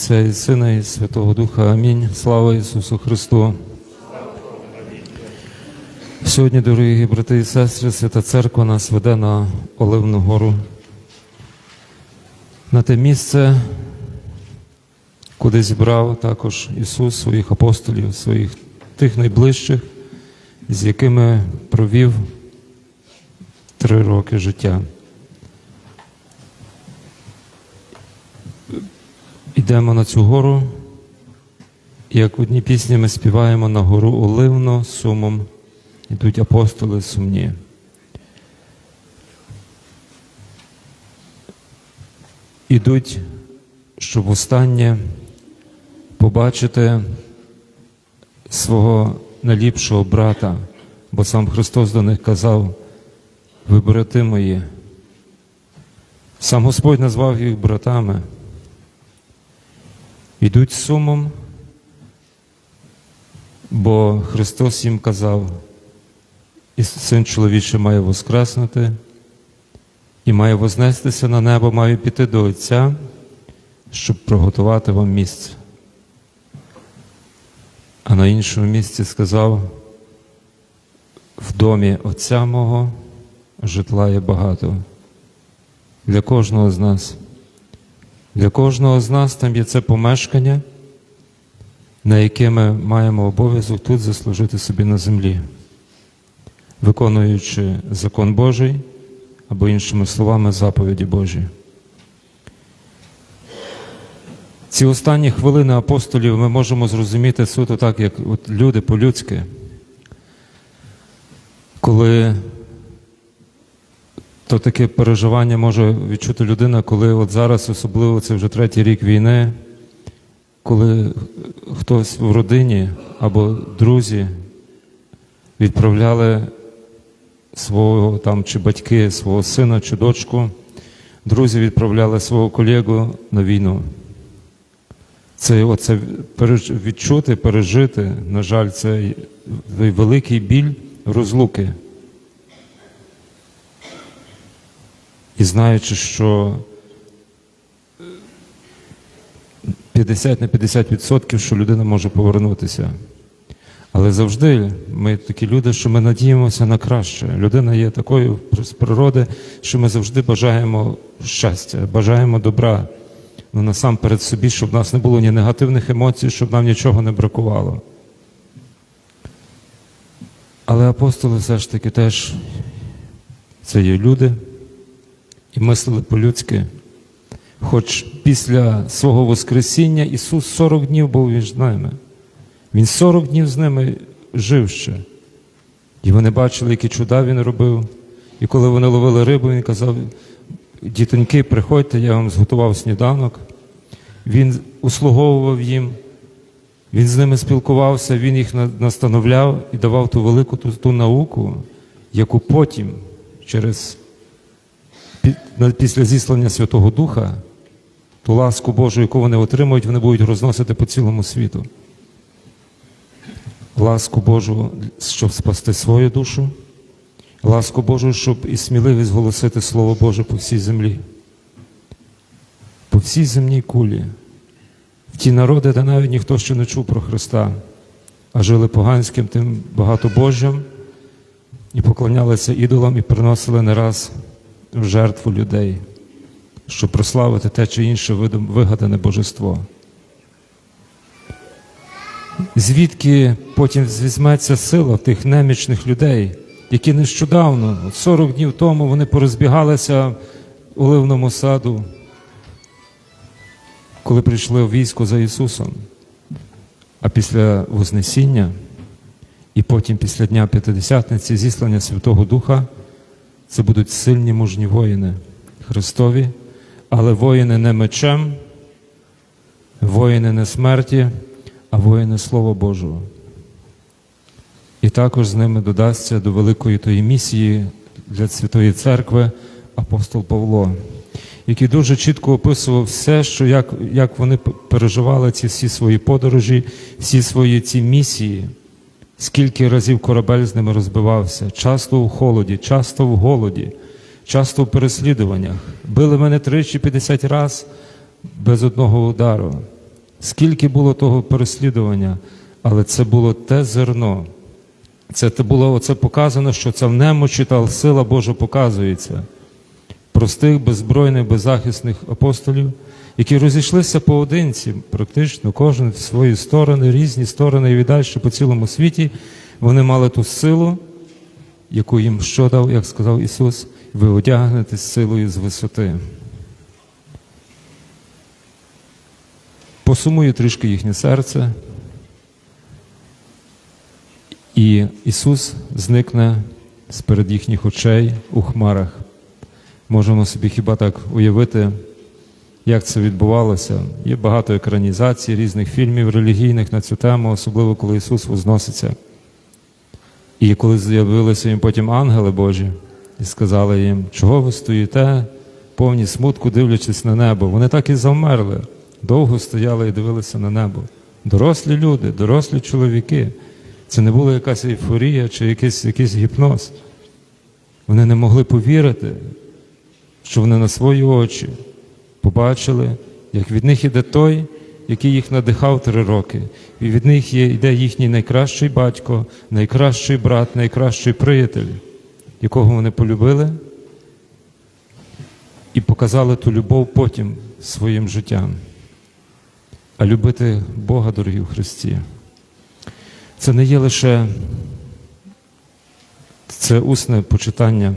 Отця і Сина і Святого Духа. Амінь. Слава Ісусу Христу. Сьогодні, дорогі брати і сестри, Свята Церква нас веде на Оливну гору, на те місце, куди зібрав також Ісус своїх апостолів, своїх тих найближчих, з якими провів три роки життя. Йдемо на цю гору, як в одній пісні ми співаємо на гору Оливно сумом, ідуть апостоли сумні. Ідуть, щоб останнє побачити свого найліпшого брата, бо сам Христос до них казав, ви брати мої. Сам Господь назвав їх братами. Йдуть сумом, бо Христос їм казав, і син чоловічий має воскреснути і має вознестися на небо, має піти до Отця, щоб приготувати вам місце. А на іншому місці сказав, в домі Отця мого житла є багато для кожного з нас. Для кожного з нас там є це помешкання, на яке ми маємо обов'язок тут заслужити собі на землі, виконуючи закон Божий або іншими словами заповіді Божі. Ці останні хвилини апостолів ми можемо зрозуміти суто так, як от люди по-людськи, коли то таке переживання може відчути людина, коли от зараз, особливо це вже третій рік війни, коли хтось в родині або друзі відправляли свого там чи батьки, свого сина чи дочку, друзі відправляли свого колегу на війну. Це оце відчути, пережити, на жаль, це великий біль розлуки. І знаючи, що 50 на 50%, що людина може повернутися. Але завжди ми такі люди, що ми надіємося на краще. Людина є такою з природи, що ми завжди бажаємо щастя, бажаємо добра. Ну насамперед собі, щоб в нас не було ні негативних емоцій, щоб нам нічого не бракувало. Але апостоли все ж таки теж це є люди і мислили по-людськи. Хоч після свого Воскресіння Ісус 40 днів був між ними. Він 40 днів з ними жив ще. І вони бачили, які чуда він робив. І коли вони ловили рибу, він казав: дітоньки, приходьте, я вам зготував сніданок. Він услуговував їм, він з ними спілкувався, він їх настановляв і давав ту велику ту, ту науку, яку потім, через після зіслання Святого Духа, ту ласку Божу, яку вони отримують, вони будуть розносити по цілому світу. Ласку Божу, щоб спасти свою душу, ласку Божу, щоб і сміливість голосити Слово Боже по всій землі, по всій земній кулі, в ті народи, де навіть ніхто ще не чув про Христа, а жили поганським тим багатобожжям і поклонялися ідолам і приносили не раз в жертву людей, щоб прославити те чи інше вигадане божество. Звідки потім візьметься сила тих немічних людей, які нещодавно, от 40 днів тому, вони порозбігалися в оливному саду, коли прийшли в військо за Ісусом. А після Вознесіння і потім після Дня П'ятидесятниці зіслання Святого Духа це будуть сильні мужні воїни Христові, але воїни не мечем, воїни не смерті, а воїни Слова Божого. І також з ними додасться до великої тої місії для Святої Церкви апостол Павло, який дуже чітко описував все, що як, як вони переживали ці всі свої подорожі, всі свої ці місії, скільки разів корабель з ними розбивався, часто в холоді, часто в голоді, часто в переслідуваннях. Били мене тричі 50 раз, без одного удару. Скільки було того переслідування, але це було те зерно. Це було оце показано, що це в немочі та сила Божа показується. Простих, беззбройних, беззахисних апостолів, які розійшлися поодинці, практично кожен в свої сторони, різні сторони і віддальше по цілому світі, вони мали ту силу, яку їм що дав, як сказав Ісус, ви одягнетесь силою з висоти. Посумує трішки їхнє серце, і Ісус зникне з-перед їхніх очей у хмарах. Можемо собі хіба так уявити, як це відбувалося. Є багато екранізацій різних фільмів релігійних на цю тему, особливо коли Ісус возноситься. І коли з'явилися їм потім ангели Божі і сказали їм, чого ви стоїте, повні смутку, дивлячись на небо. Вони так і завмерли, довго стояли і дивилися на небо. Дорослі люди, дорослі чоловіки. Це не була якась ейфорія чи якийсь, якийсь гіпноз. Вони не могли повірити, що вони на свої очі побачили, як від них іде той, який їх надихав три роки. І від них йде їхній найкращий батько, найкращий брат, найкращий приятель, якого вони полюбили і показали ту любов потім своїм життям. А любити Бога, дорогі в Христі, це не є лише це усне почитання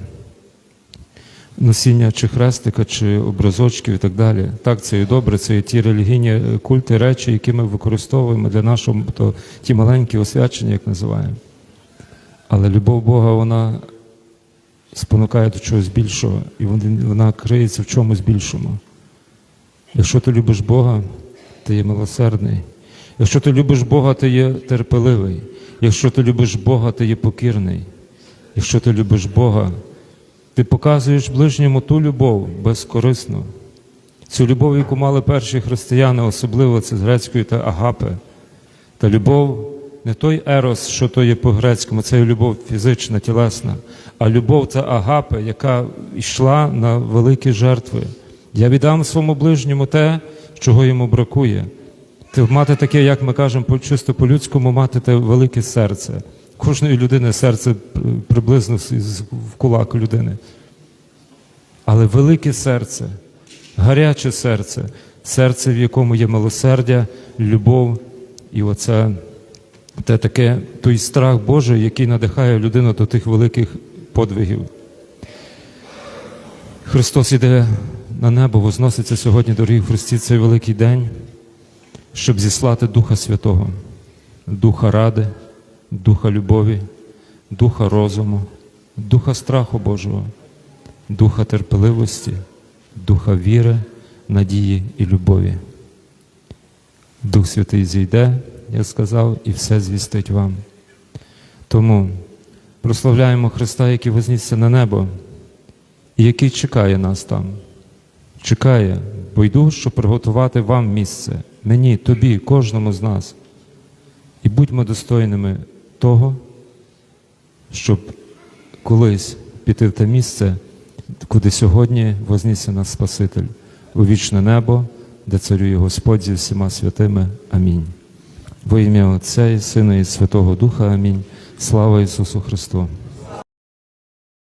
носіння чи хрестика, чи образочків і так далі. Так, це і добре, це і ті релігійні е, культи, речі, які ми використовуємо для нашого, то ті маленькі освячення, як називаємо. Але любов Бога, вона спонукає до чогось більшого, і вона криється в чомусь більшому. Якщо ти любиш Бога, ти є милосердний. Якщо ти любиш Бога, ти є терпеливий. Якщо ти любиш Бога, ти є покірний. Якщо ти любиш Бога, ти показуєш ближньому ту любов безкорисну. Цю любов, яку мали перші християни, особливо це з грецької та агапи. Та любов не той ерос, що то є по-грецькому, це любов фізична, тілесна, а любов це агапе, яка йшла на великі жертви. Я віддам своєму ближньому те, чого йому бракує. Ти мати таке, як ми кажемо, чисто по-людському, мати те велике серце. Кожної людини серце приблизно в кулак людини. Але велике серце, гаряче серце, серце, в якому є милосердя, любов і оце те таке, той страх Божий, який надихає людину до тих великих подвигів. Христос іде на небо, возноситься сьогодні, дорогі Христі, цей великий день, щоб зіслати Духа Святого, Духа ради, Духа любові, Духа розуму, Духа страху Божого, Духа терпеливості, Духа віри, надії і любові. Дух Святий зійде, я сказав, і все звістить вам. Тому прославляємо Христа, який вознісся на небо, і який чекає нас там. Чекає, бо йду, щоб приготувати вам місце, мені, тобі, кожному з нас. І будьмо достойними того, щоб колись піти в те місце, куди сьогодні вознісся нас Спаситель, у вічне небо, де царює Господь зі всіма святими. Амінь. Во ім'я Отця і Сина і Святого Духа. Амінь. Слава Ісусу Христу!